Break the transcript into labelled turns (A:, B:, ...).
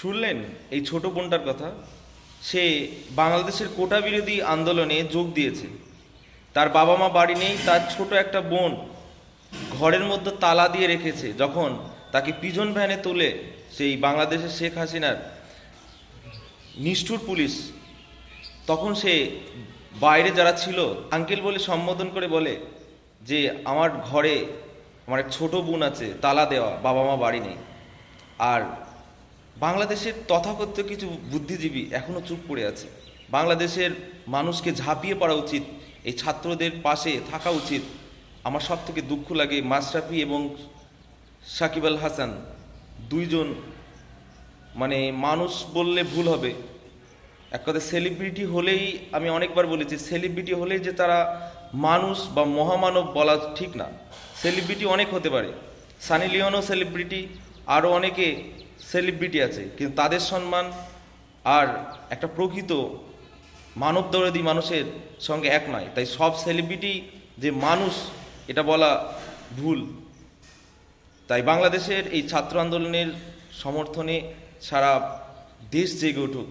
A: শুনলেন এই ছোট বোনটার কথা? সে বাংলাদেশের কোটা বিরোধী আন্দোলনে যোগ দিয়েছে। তার বাবা মা বাড়ি নেই, তার ছোট একটা বোন ঘরের মধ্যে তালা দিয়ে রেখেছে, যখন তাকে পিজন ভ্যানে তুলে সেই বাংলাদেশের শেখ হাসিনার নিষ্ঠুর পুলিশ তখন সে বাইরে যারা ছিল, আঙ্কেল বলে সম্বোধন করে বলে যে, আমার ঘরে আমার এক ছোট বোন আছে, তালা দেওয়া বাবা মা বাড়ি নেই। আর বাংলাদেশের তথাকথিত কিছু বুদ্ধিজীবী এখনও চুপ করে আছে। বাংলাদেশের মানুষকে ঝাঁপিয়ে পড়া উচিত, এই ছাত্রদের পাশে থাকা উচিত। আমার সব থেকে দুঃখ লাগে মাশরাফি এবং সাকিব আল হাসান, দুইজন মানে মানুষ বললে ভুল হবে। এক কথা সেলিব্রিটি হলেই, আমি অনেকবার বলেছি সেলিব্রিটি হলেই যে তারা মানুষ বা মহামানব বলা ঠিক না। সেলিব্রিটি অনেক হতে পারে। সানি লিওনও সেলিব্রিটি আরও অনেকে সেলিব্রিটি আছে, কিন্তু তাদের সম্মান আর একটা প্রকৃত মানব দরদি মানুষের সঙ্গে এক নয়। তাই সব সেলিব্রিটি যে মানুষ, এটা বলা ভুল। তাই বাংলাদেশের এই ছাত্র আন্দোলনের সমর্থনে সারা দেশ জেগে উঠুক।